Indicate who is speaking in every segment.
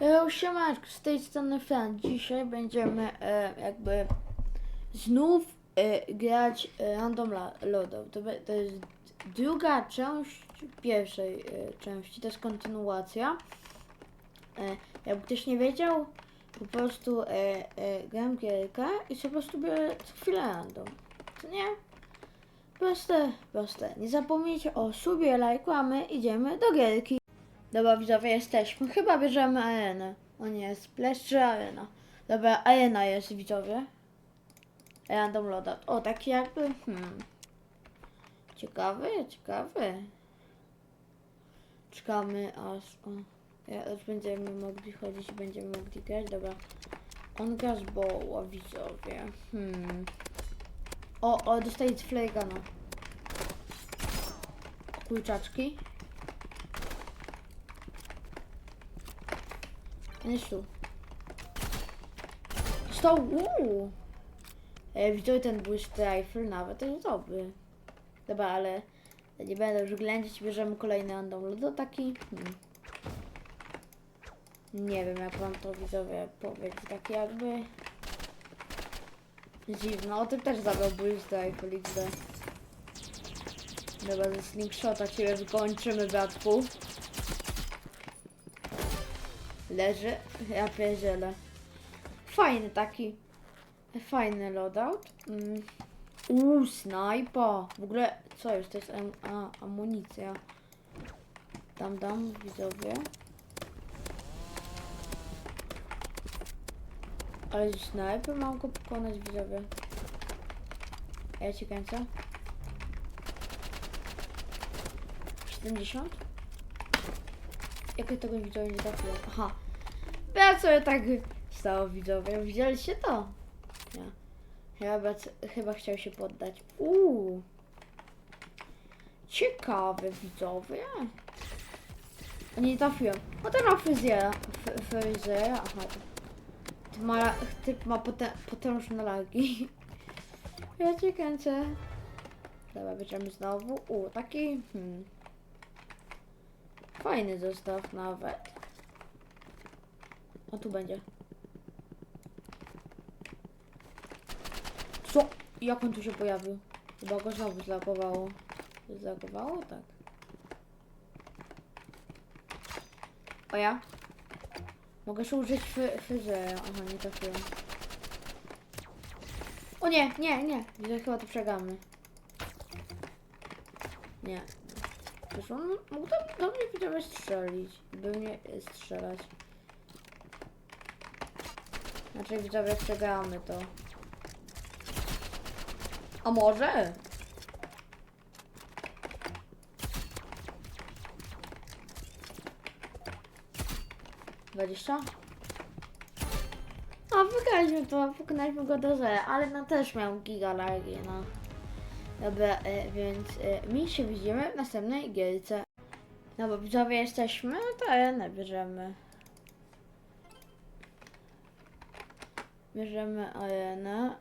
Speaker 1: E, Siemanko, z tej strony Fan. Dzisiaj będziemy e, jakby znów e, grać e, Random Loadout. To, to jest druga część pierwszej e, części, to jest kontynuacja. E, jakby ktoś nie wiedział, po prostu e, e, gram gierkę i po prostu biorę co chwilę random. To nie? Proste, proste. Nie zapomnijcie o subie, lajku, a my idziemy do gierki. Dobra, widzowie, jesteśmy. Chyba bierzemy arenę. O nie, Splash czy arena? Dobra, arena jest, widzowie. Random loadout. O, taki jakby, hmm. Ciekawy, ciekawy. Czekamy aż, o. Już będziemy mogli chodzić, będziemy mogli grać, dobra. On gas boła, widzowie. Hmm. O, o, dostaję flaygana. Kurczaczki. Jest tu. Stał, uuu. E, widzę ten błysk rifle nawet, jest dobry. Dobra, ale nie będę już ględzić, bierzemy kolejny random to taki, hmm. Nie wiem, jak wam to widzowie powiedzieć, taki jakby... Dziwno, o tym też zabrał błysk rifle XD. Dobra, ze slingshota ciebie wykończymy, bratku. Leży. Ja pierdzielę. Fajny taki. Fajny loadout. Mm. Snajpa. W ogóle, co jest? To jest am a, amunicja. Dam, dam, widzowie. Ale z snajpy mam go pokonać, widzowie. Ja ci kręcę. 70? Jak ja tego widzowie nie trafiłem? Aha. Ja sobie tak stało widzowie. Widzieliście to? Nie. Chyba, chyba chciał się poddać. Uuu. Ciekawe widzowie. Nie trafiłem. No ten ma fryzjera. Fryzjera. Aha. Typ ma, typ ma potem, potężne lagi. Ja cię kręcę. Dobra, bierzemy znowu. U, taki. Hmm. Fajny zestaw nawet. O, tu będzie. Co? Jak on tu się pojawił? Chyba go znowu zlagowało. Zlagowało? Tak. O ja? Mogę się użyć fry- fryzjera. Aha, nie trafiłem. O nie, nie, nie. Widzę, chyba to przegamy. Nie. Przecież on mógł do, do mnie strzelić. By mnie e, strzelać. Znaczy widzowie przegramy to. A może? Dwadzieścia? A wygraliśmy to, pokonaliśmy go do zera, ale no też miał giga lagi, no. Dobra, e, więc e, my się widzimy w następnej gierce. No bo widzowie jesteśmy, to arenę bierzemy. Bierzemy arenę.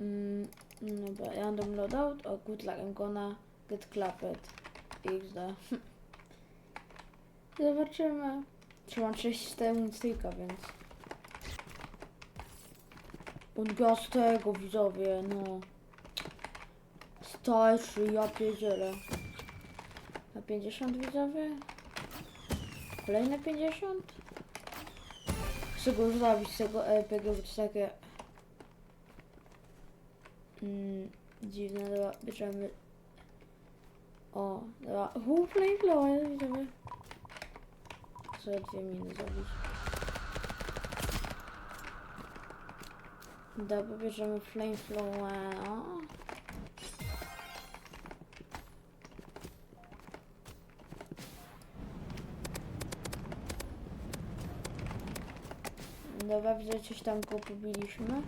Speaker 1: Mm, dobra, random loadout. O, good luck, I'm gonna get clapped. XD. Zobaczymy. Trzeba 34 mucyka, więc... Gaz tego, widzowie, no. Starszy, ja pierdzielę. Na 50 widzowie? Kolejne 50? Chcę go już zabić z tego RPG, bo to takie... Mm, dziwne, dobra, bierzemy... O, dobra, hu, flame flower, widzowie. Chcę dwie miny zrobić. Dobra, bierzemy flame flower. Dobra, widzę, coś tam go pobiliśmy.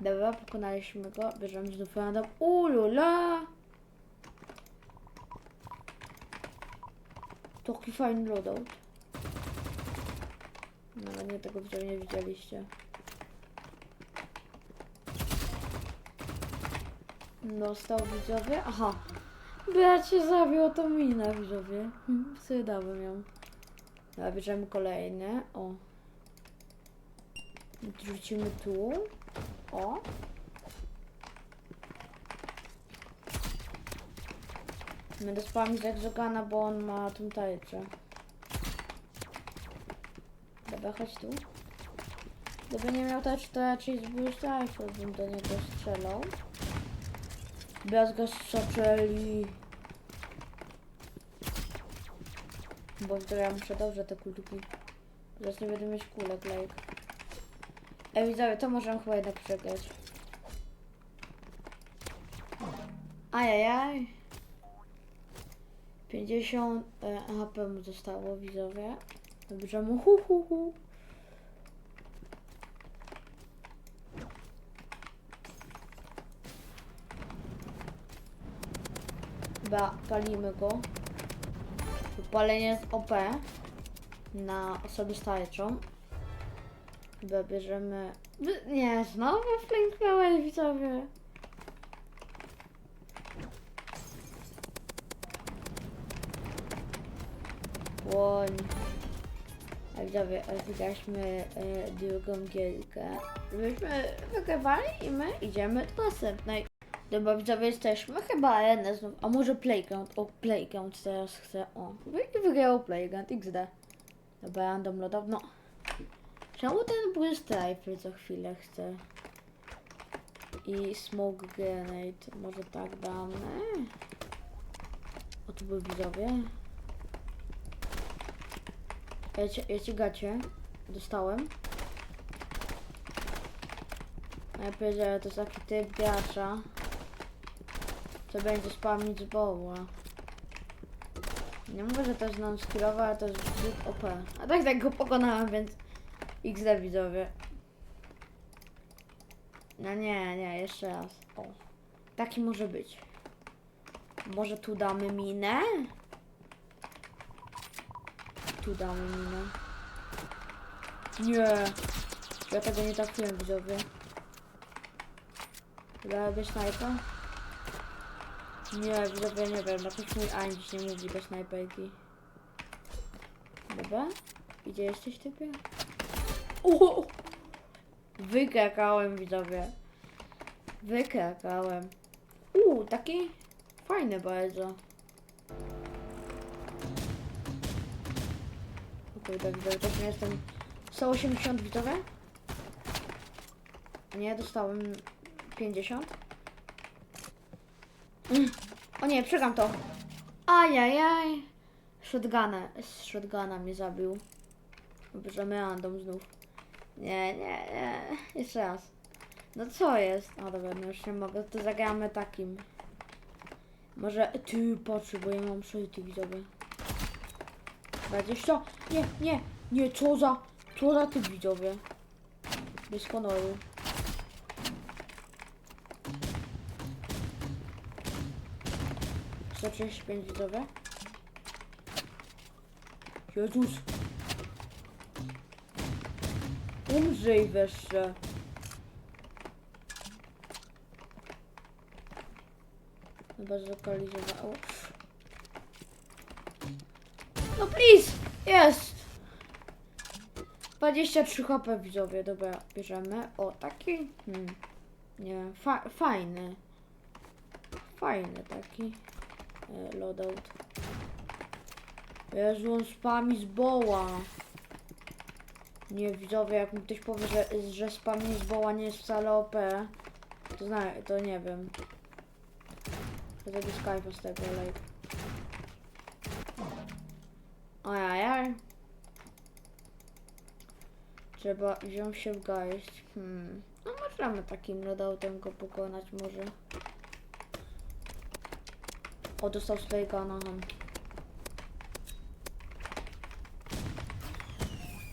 Speaker 1: Dobra, pokonaliśmy go. Bierzemy znów random. Ulula! Taki fajny loadout. No, nie tego widzowie nie widzieliście. Dostał widzowie. Aha. Brat się zabił, to mina widzowie. Hmm, sobie dałem ją. Dobra, bierzemy kolejne. O. Rzucimy tu. O. Będę spamić jak Zogana, bo on ma tą tarczę. Dobra, chodź tu. Gdyby nie miał tarczy, to raczej z błyszczajką bym do niego strzelał. Bez go strzeli. Bo to ja muszę dobrze te kulki. Zaraz nie będę mieć kulek, like. Ej, widzowie, to możemy chyba jednak przegrać. Ajajaj. 50 e, HP mu zostało, widzowie. Dobrze mu hu hu hu. Chyba palimy go. Upalenie jest OP na osoby z tarczą. Chyba bierzemy... Nie, znowu wklęknąłeś widzowie. Płoń. A widzowie, wygraliśmy e, drugą gierkę. Żebyśmy wygrywali i my idziemy do następnej. Dobra, widzowie, jesteśmy chyba jedne znów. A może Playground? O, Playground teraz chcę. O, wy- wygrał Playground XD. Dobra, random loadout. No. Czemu ten Burst Rifle co chwilę chce? I Smoke Grenade. Może tak damy? O, tu były widzowie. Ja cię, ja cię gacie. Dostałem. A ja to jest taki typ gracza. Co będzie spamić boła. Nie mówię, że to jest non-skillowe, ale to jest OP. A tak tak go pokonałem, więc XD widzowie. No nie, nie, jeszcze raz. O. Taki może być. Może tu damy minę? Tu damy minę. Nie. Ja tego nie trafiłem widzowie. Bez snajpa? Nie, widzowie nie wiem, jakoś mój Aim nie mówi bez snajperki. Dobra? Gdzie jesteś typie? Uuu! Wykrakałem widzowie. Wykrakałem. Uuu, taki fajny bardzo. Kurde, widzowie, też nie jestem 180 widzowie? Nie, dostałem 50. Mm. O nie, przegram to. Ajajaj. Shotguna, shotguna mnie zabił. Bierzemy random znów. Nie, nie, nie. Jeszcze raz. No co jest? O dobra, no już nie mogę. To zagramy takim. Może ty patrz, bo ja mam przejty widzowie. 20. Nie, nie, nie, co za. Co za ty widzowie. Bez honoru. Sto trzydzieści pięć widzowie. Jezus. Umrzyj wreszcie. Chyba zlokalizowało. No please! Jest! 23 HP widzowie, dobra, bierzemy. O, taki. Hmm. Nie, fa fajny. Fajny taki. Loadout. Jezu, on spami z boła. Nie, widzowie, jak mi ktoś powie, że, że spami z boła nie jest wcale OP, to, zna, to nie wiem. To zrobię Skype'a z tego, like. Ojajaj. Trzeba wziąć się w garść. Hmm. No możemy takim loadoutem go pokonać może. O, dostał swojego anaham.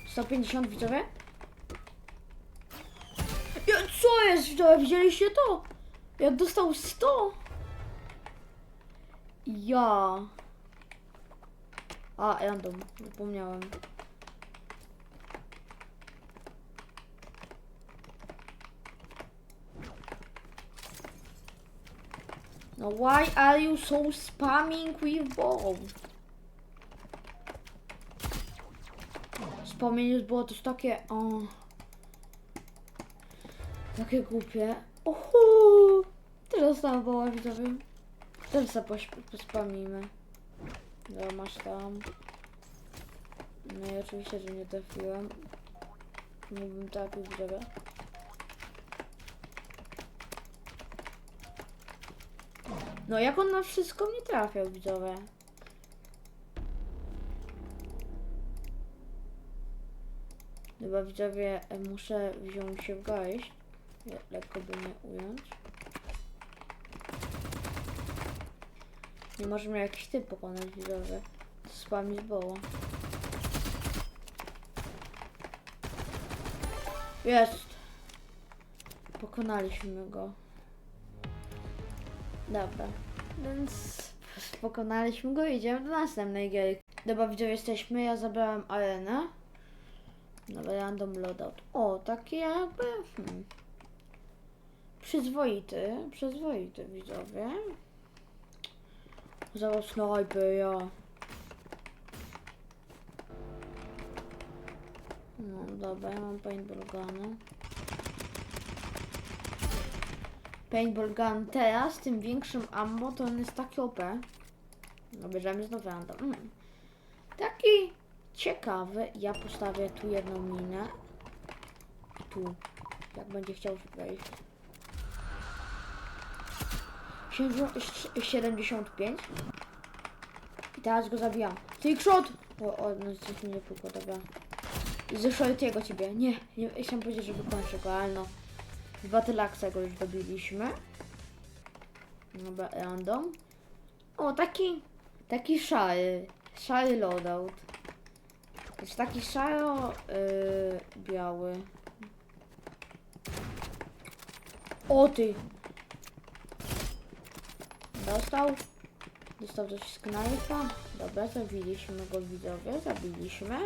Speaker 1: 150 widzowie? Ja, co jest widzowie? Widzieliście to? Jak dostał 100? Ja. A, random. Zapomniałem. No why are you so spamming with bomb? Wspomnienie było też takie, o, takie głupie. Oho, teraz tam woła widzowie. Teraz sobie pospamimy. No masz tam. No i oczywiście, że nie trafiłem. Mógłbym tak widzowie. No jak on na wszystko nie trafiał widzowie? Chyba widzowie e, muszę wziąć się w garść. Le- Lekko by nie ująć. Nie możemy jakiś typ pokonać widzowie. Spami z boła. Jest! Pokonaliśmy go. Dobra. Więc pokonaliśmy go idziemy do następnej gry. Dobra, widzowie, jesteśmy. Ja zabrałem arenę. Dobra, random loadout. O, taki jakby... Hmm. Przyzwoity, przyzwoity widzowie. Zaraz snajper, ja. No dobra, ja mam paintball guna. Paintball gun teraz, tym większym ammo, to on jest taki OP. No bierzemy znowu random. Mm. Taki ciekawy. Ja postawię tu jedną minę. I tu. Jak będzie chciał wejść. 75. I teraz go zabijam. Trickshot! O, o, no coś mi nie pukło, dobra. I ze Shortiego ciebie. Nie, nie, chciałem powiedzieć, że wykończę go, ale no. Z Battleaxa go już dobiliśmy. Dobra, random. O, taki, taki szary, szary loadout. Jest taki szaro yy, biały. O ty! Dostał. Dostał coś z knajpa. Dobra, zabiliśmy go widzowie, zabiliśmy.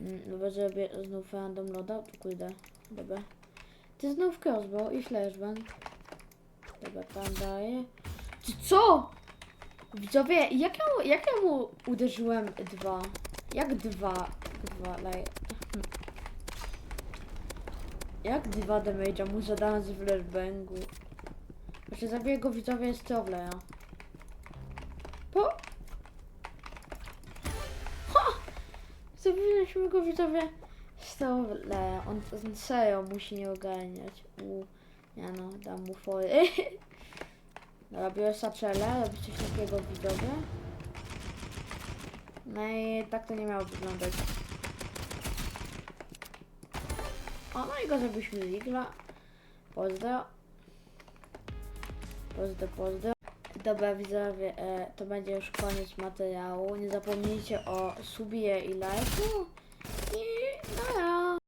Speaker 1: Mm, Dobra, zrobię znów random loadout, kurde. Dobra. Ty znów crossbow i flashbang. Dobra, tam daję. Ty co? Widzowie, jak ja, jak ja mu uderzyłem dwa? Jak dwa? Dwa, like... Jak dwa damage'a mu zadałem z flashbangu? Znaczy zabiję go widzowie z Trowleya. Po... Ha! Zabiliśmy go widzowie On, on serio musi nie ogarniać. U... Nie no, dam mu fory. Dobra, biorę saczele, robię coś takiego. No i tak to nie miało wyglądać. O, no i go zrobiliśmy z igla. Pozdro. Pozdro, pozdro. Dobra widzowie, e, to będzie już koniec materiału. Nie zapomnijcie o subie i lajku.